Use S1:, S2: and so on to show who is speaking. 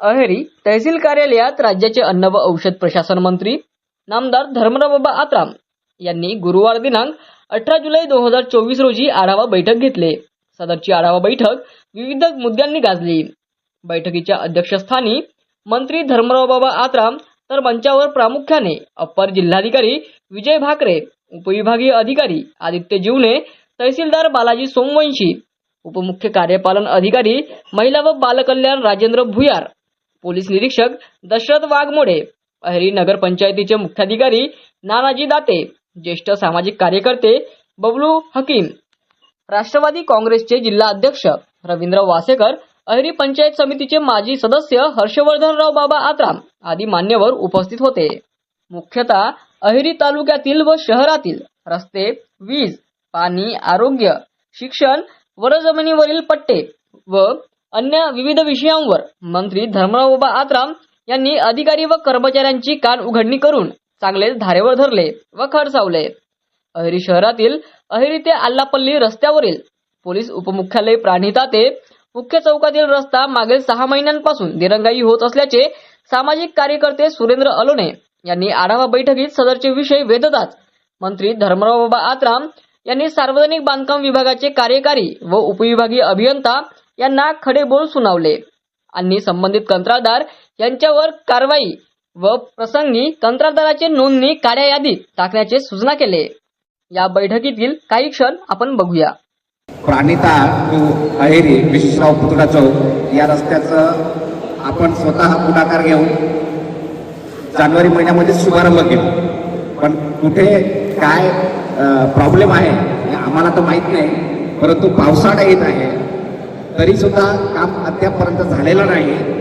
S1: अहेरी तहसील कार्यालयात राज्याचे अन्न व औषध प्रशासन मंत्री नामदार धर्मरावबाबा आत्राम यांनी गुरुवार दिनांक अठरा जुलै दोन हजार चोवीस रोजी आढावा बैठक घेतली. सदरची आढावा बैठक विविध मुद्द्यांनी गाजली. बैठकीच्या अध्यक्षस्थानी मंत्री धर्मरावबाबा आत्राम तर मंचावर प्रामुख्याने अप्पर जिल्हाधिकारी विजय भाकरे उपविभागीय अधिकारी आदित्य जीवने तहसीलदार बालाजी सोमवंशी उपमुख्य कार्यपालन अधिकारी महिला व बालकल्याण राजेंद्र भुयार पोलीस निरीक्षक दशरथ वाघमोडे अहेरी नगरपंचायतीचे मुख्याधिकारी नानाजी दाते ज्येष्ठ सामाजिक कार्यकर्ते बबलू हकीम राष्ट्रवादी काँग्रेसचे जिल्हा अध्यक्ष रवींद्र वासेकर अहेरी पंचायत समितीचे माजी सदस्य हर्षवर्धनराव बाबा आत्राम आदी मान्यवर उपस्थित होते. मुख्यतः अहेरी तालुक्यातील व शहरातील रस्ते वीज पाणी आरोग्य शिक्षण वरजमिनीवरील पट्टे व अन्य विविध विषयांवर मंत्री धर्मरावबा आत्राम यांनी अधिकारी व कर्मचाऱ्यांची कान उघडणी करून चांगलेच धारेवर धरले व खडसावले. अहेरी शहरातील अहेरी ते आल्लापल्ली रस्त्यावरील पोलीस उपमुख्यालय प्राणिता ते मुख्य चौकातील रस्ता मागील सहा महिन्यांपासून दिरंगाई होत असल्याचे सामाजिक कार्यकर्ते सुरेंद्र अलोने यांनी आढावा बैठकीत सदरचे विषय वेधताच मंत्री धर्मरावबा आत्राम यांनी सार्वजनिक बांधकाम विभागाचे कार्यकारी व उपविभागीय अभियंता यांना खडे बोल सुनावले. आणि संबंधित कंत्राटदार यांच्यावर कारवाई व प्रसंगी कंत्राटदाराचे नोंदणी काड्या यादीत टाकण्याचे सूचना केले. या बैठकीतील काही क्षण आपण बघूया.
S2: प्राणिता टू अहेरी विश्वराव पुतळा चौक या रस्त्याचं आपण स्वतः पुढाकार घेऊन जानेवारी महिन्यामध्ये शुभारंभ केला. पण कुठे काय प्रॉब्लेम आहे आम्हाला तर माहीत नाही परंतु पावसाळा येत आहे. तरी सुद्धा काम अद्यापपर्यंत झालेलं नाही